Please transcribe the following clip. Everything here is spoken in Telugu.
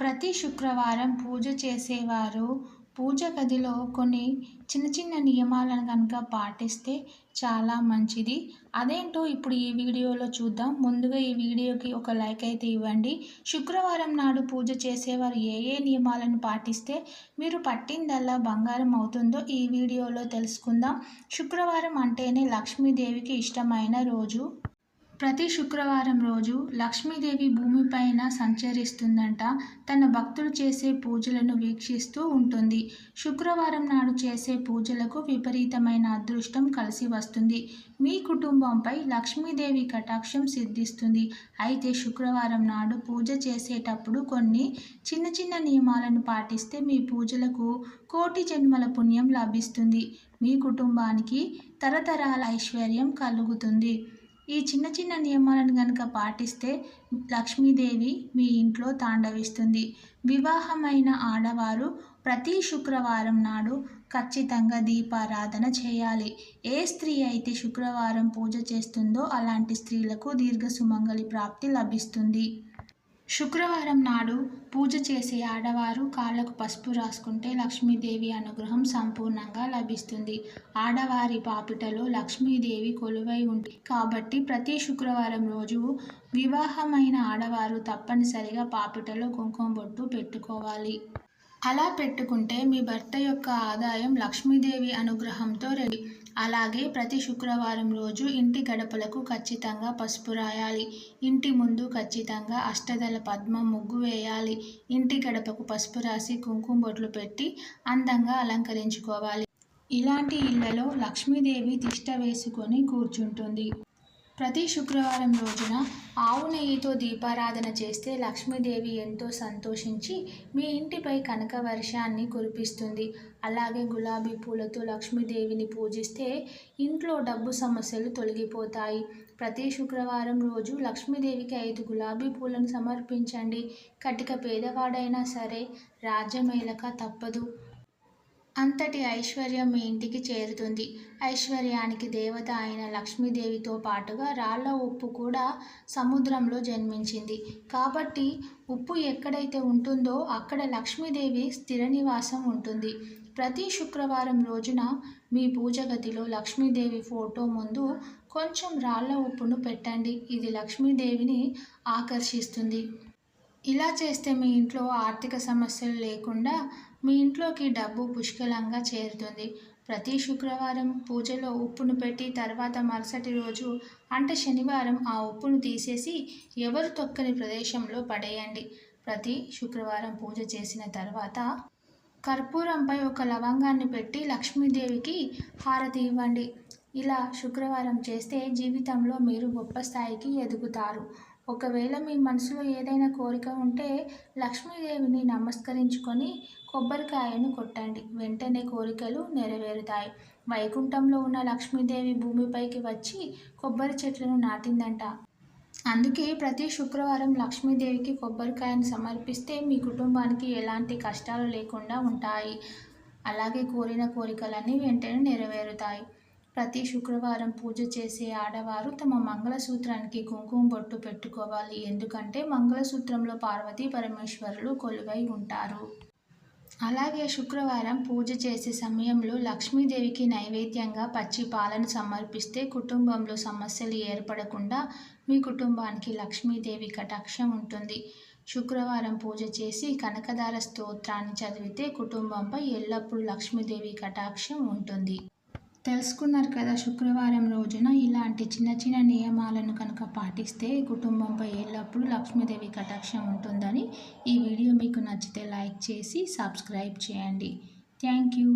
ప్రతి శుక్రవారం పూజ చేసేవారు. పూజ గదిలో కొన్ని చిన్న చిన్న నియమాలను కనుక పాటిస్తే చాలా మంచిది. అదేంటో ఇప్పుడు ఈ వీడియోలో చూద్దాం. ముందుగా ఈ వీడియోకి ఒక లైక్ అయితే ఇవ్వండి. శుక్రవారం నాడు పూజ చేసేవారు ఏ ఏ నియమాలను పాటిస్తే మీరు పట్టిందల్లా బంగారం అవుతుందో ఈ వీడియోలో తెలుసుకుందాం. శుక్రవారం అంటేనే లక్ష్మీదేవికి ఇష్టమైన రోజు. ప్రతి శుక్రవారం రోజు లక్ష్మీదేవి భూమిపైన సంచరిస్తుందంట. తన భక్తులు చేసే పూజలను వీక్షిస్తూ ఉంటుంది. శుక్రవారం నాడు చేసే పూజలకు విపరీతమైన అదృష్టం కలిసి వస్తుంది. మీ కుటుంబంపై లక్ష్మీదేవి కటాక్షం సిద్ధిస్తుంది. అయితే శుక్రవారం నాడు పూజ చేసేటప్పుడు కొన్ని చిన్న చిన్న నియమాలను పాటిస్తే మీ పూజలకు కోటి జన్మల పుణ్యం లభిస్తుంది. మీ కుటుంబానికి తరతరాల ఐశ్వర్యం కలుగుతుంది. ఈ చిన్న చిన్న నియమాలను కనుక పాటిస్తే లక్ష్మీదేవి మీ ఇంట్లో తాండవిస్తుంది. వివాహమైన ఆడవారు ప్రతి శుక్రవారం నాడు ఖచ్చితంగా దీపారాధన చేయాలి. ఏ స్త్రీ అయితే శుక్రవారం పూజ చేస్తుందో అలాంటి స్త్రీలకు దీర్ఘ సుమంగళి ప్రాప్తి లభిస్తుంది. శుక్రవారం నాడు పూజ చేసే ఆడవారు కాళ్ళకు పసుపు రాసుకుంటే లక్ష్మీదేవి అనుగ్రహం సంపూర్ణంగా లభిస్తుంది. ఆడవారి పాపిటలో లక్ష్మీదేవి కొలువై ఉంటుంది కాబట్టి ప్రతి శుక్రవారం రోజు వివాహమైన ఆడవారు తప్పనిసరిగా పాపిటలో కుంకుమ బొట్టు పెట్టుకోవాలి. అలా పెట్టుకుంటే మీ భర్త యొక్క ఆదాయం లక్ష్మీదేవి అనుగ్రహంతో రెడీ. అలాగే ప్రతి శుక్రవారం రోజు ఇంటి గడపలకు ఖచ్చితంగా పసుపు రాయాలి. ఇంటి ముందు ఖచ్చితంగా అష్టదళ పద్మం ముగ్గు వేయాలి. ఇంటి గడపకు పసుపు రాసి కుంకుమ బొట్లు పెట్టి అందంగా అలంకరించుకోవాలి. ఇలాంటి ఇళ్ళలో లక్ష్మీదేవి తిష్ట వేసుకొని కూర్చుంటుంది. ప్రతి శుక్రవారం రోజున ఆవు నెయ్యితో దీపారాధన చేస్తే లక్ష్మీదేవి ఎంతో సంతోషించి మీ ఇంటిపై కనక వర్షాన్ని కురిపిస్తుంది. అలాగే గులాబీ పూలతో లక్ష్మీదేవిని పూజిస్తే ఇంట్లో డబ్బు సమస్యలు తొలగిపోతాయి. ప్రతి శుక్రవారం రోజు లక్ష్మీదేవికి ఐదు గులాబీ పూలను సమర్పించండి. కటిక పేదవాడైనా సరే రాజ్యమేలక తప్పదు. అంతటి ఐశ్వర్యం మీ ఇంటికి చేరుతుంది. ఐశ్వర్యానికి దేవత అయిన లక్ష్మీదేవితో పాటుగా రాళ్ళ ఉప్పు కూడా సముద్రంలో జన్మించింది. కాబట్టి ఉప్పు ఎక్కడైతే ఉంటుందో అక్కడ లక్ష్మీదేవి స్థిర నివాసం ఉంటుంది. ప్రతి శుక్రవారం రోజున మీ పూజ గదిలో లక్ష్మీదేవి ఫోటో ముందు కొంచెం రాళ్ళ ఉప్పును పెట్టండి. ఇది లక్ష్మీదేవిని ఆకర్షిస్తుంది. ఇలా చేస్తే మీ ఇంట్లో ఆర్థిక సమస్యలు లేకుండా మీ ఇంట్లోకి డబ్బు పుష్కలంగా చేరుతుంది. ప్రతి శుక్రవారం పూజలో ఉప్పును పెట్టి తర్వాత మరుసటి రోజు అంటే శనివారం ఆ ఉప్పును తీసేసి ఎవరు తొక్కని ప్రదేశంలో పడేయండి. ప్రతి శుక్రవారం పూజ చేసిన తర్వాత కర్పూరంపై ఒక లవంగాన్ని పెట్టి లక్ష్మీదేవికి హారతి ఇవ్వండి. ఇలా శుక్రవారం చేస్తే జీవితంలో మీరు గొప్ప స్థాయికి ఎదుగుతారు. ఒకవేళ మీ మనసులో ఏదైనా కోరిక ఉంటే లక్ష్మీదేవిని నమస్కరించుకొని కొబ్బరికాయను కొట్టండి. వెంటనే కోరికలు నెరవేరుతాయి. వైకుంఠంలో ఉన్న లక్ష్మీదేవి భూమిపైకి వచ్చి కొబ్బరి చెట్లను నాటిందంట. అందుకే ప్రతి శుక్రవారం లక్ష్మీదేవికి కొబ్బరికాయను సమర్పిస్తే మీ కుటుంబానికి ఎలాంటి కష్టాలు లేకుండా ఉంటాయి. అలాగే కోరిన కోరికలన్నీ వెంటనే నెరవేరుతాయి. ప్రతి శుక్రవారం పూజ చేసే ఆడవారు తమ మంగళసూత్రానికి కుంకుమ బొట్టు పెట్టుకోవాలి. ఎందుకంటే మంగళసూత్రంలో పార్వతీ పరమేశ్వరులు కొలువై ఉంటారు. అలాగే శుక్రవారం పూజ చేసే సమయంలో లక్ష్మీదేవికి నైవేద్యంగా పచ్చి పాలను సమర్పిస్తే కుటుంబంలో సమస్యలు ఏర్పడకుండా మీ కుటుంబానికి లక్ష్మీదేవి కటాక్షం ఉంటుంది. శుక్రవారం పూజ చేసి కనకదార స్తోత్రాన్ని చదివితే కుటుంబంపై ఎల్లప్పుడూ లక్ష్మీదేవి కటాక్షం ఉంటుంది. తెలుసుకున్నారు కదా శుక్రవారం రోజున ఇలాంటి చిన్న చిన్న నియమాలను కనుక పాటిస్తే కుటుంబంపై ఎల్లప్పుడూ లక్ష్మీదేవి కటాక్షం ఉంటుందని ఈ వీడియో మీకు నచ్చితే లైక్ చేసి సబ్స్క్రైబ్ చేయండి. Thank you.